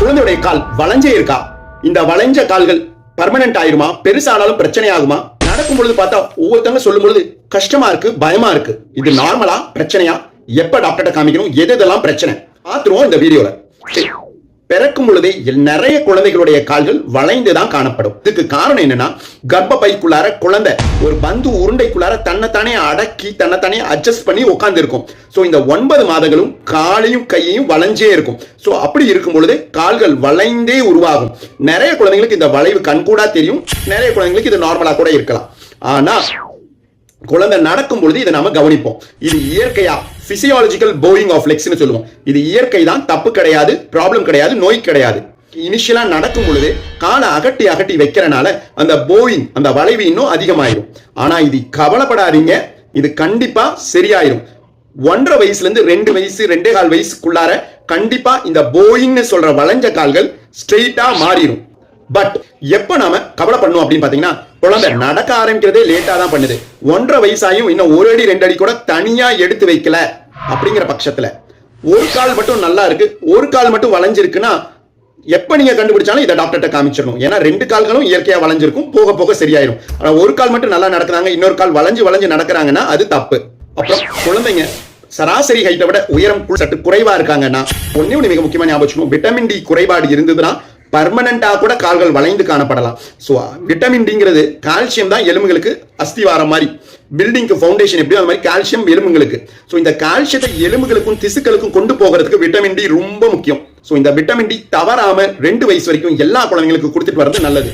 குழந்தையுடைய கால் வளைஞ்சே இருக்கா? இந்த வளைஞ்ச கால்கள் பர்மனன்ட் ஆயிருமா? பெருசானாலும் பிரச்சனை ஆகுமா நடக்கும் பொழுது பார்த்தா ஒவ்வொருத்தவங்க சொல்லும் பொழுது கஷ்டமா இருக்கு பயமா இருக்கு. இது நார்மலா பிரச்சனையா? எப்ப டாக்டர்கிட்ட காமிக்கணும்? எது இதெல்லாம் பிரச்சனை? பாத்துருவோம் இந்த வீடியோல பிறக்கும் பொழுதே நிறைய குழந்தைகளுடைய கால்கள் வளைந்து தான் காணப்படும். இதுக்கு காரணம் என்னன்னா கர்ப்பப்பைக்குள்ளார குழந்தை ஒரு பந்து உருண்டைக்குள்ளார தன்னைத்தானே அடக்கி தன்னைத்தானே அட்ஜஸ்ட் பண்ணி உட்கார்ந்து இருக்கும் ஸோ இந்த ஒன்பது மாதங்களும் காலையும் கையையும் வளைஞ்சே இருக்கும். ஸோ அப்படி இருக்கும் பொழுது கால்கள் வளைந்தே உருவாகும். நிறைய குழந்தைங்களுக்கு இந்த வளைவு கண்கூடா தெரியும். நிறைய குழந்தைங்களுக்கு இது நார்மலா கூட இருக்கலாம். ஆனா குழந்தை நடக்கும் பொழுது இதை நாம கவனிப்போம். இது இயற்கையா? பிசியாலஜிக்கல் போயிங் ஆஃப் லெக்ஸ்னு சொல்லுவோம். இது இயற்கை தான் தப்பு கிடையாது ப்ராப்ளம் கிடையாது நோய் கிடையாது. இனிஷியலா நடக்கும் பொழுது காலை அகட்டி அகட்டி வைக்கிறனால அந்த போயிங் அந்த வளைவு இன்னும் அதிகமாயிடும் ஆனா இது கவலைப்படாதீங்க. இது கண்டிப்பா சரியாயிரும். ஒன்றரை வயசுல இருந்து ரெண்டு வயசு ரெண்டே கால் வயசுக்குள்ளார கண்டிப்பா இந்த போயிங்னு சொல்ற வளைஞ்ச கால்கள் ஸ்ட்ரெயிட்டா மாறிடும் பட் எப்ப நாம கவலை பண்ணணும் அப்படின்னு பாத்தீங்கன்னா குழந்தை நடக்க ஆரம்பிக்கிறதே லேட்டா தான் பண்ணுது. ஒன்றரை வயசாயும் இன்னும் ஒரு அடி ரெண்டு அடி கூட தனியா எடுத்து வைக்கல அப்படிங்கிற பட்சத்துல. ஒரு கால் மட்டும் நல்லா இருக்கு. ஒரு கால் மட்டும் வளைஞ்சிருக்குன்னா எப்ப நீங்க கண்டுபிடிச்சாலும் இதை டாக்டர்கிட்ட காமிச்சிடணும். ஏன்னா ரெண்டு கால்களும் இயற்கையா வளைஞ்சிருக்கும். போக போக சரியாயிரும். ஆனா ஒரு கால் மட்டும் நல்லா நடக்கிறாங்க இன்னொரு கால் வளைஞ்சு வளைஞ்சு நடக்கிறாங்கன்னா அது தப்பு. அப்புறம் குழந்தைங்க சராசரி ஹைட்டை விட உயரம் சற்று குறைவா இருக்காங்கன்னா ஒன்னே ஒண்ணு மிக முக்கியமான ஞாபகம் விட்டமின் டி குறைபாடு இருந்ததுன்னா பர்மனண்டாக கூட கால்கள் வளைந்து காணப்படலாம். ஸோ விட்டமின் டிங்கிறது கால்சியம் தான் எலும்புகளுக்கு அஸ்திவாரம் மாதிரி. பில்டிங்க்கு ஃபவுண்டேஷன் எப்படியோ அந்த மாதிரி கால்சியம் எலும்புகளுக்கு ஸோ இந்த கால்சியத்தை எலும்புகளுக்கும் திசுக்களுக்கும் கொண்டு போகிறதுக்கு விட்டமின் டி ரொம்ப முக்கியம். ஸோ இந்த விட்டமின் டி தவறாம ரெண்டு வயசு வரைக்கும் எல்லா குழந்தைங்களுக்கும் கொடுத்துட்டு வர்றது நல்லது.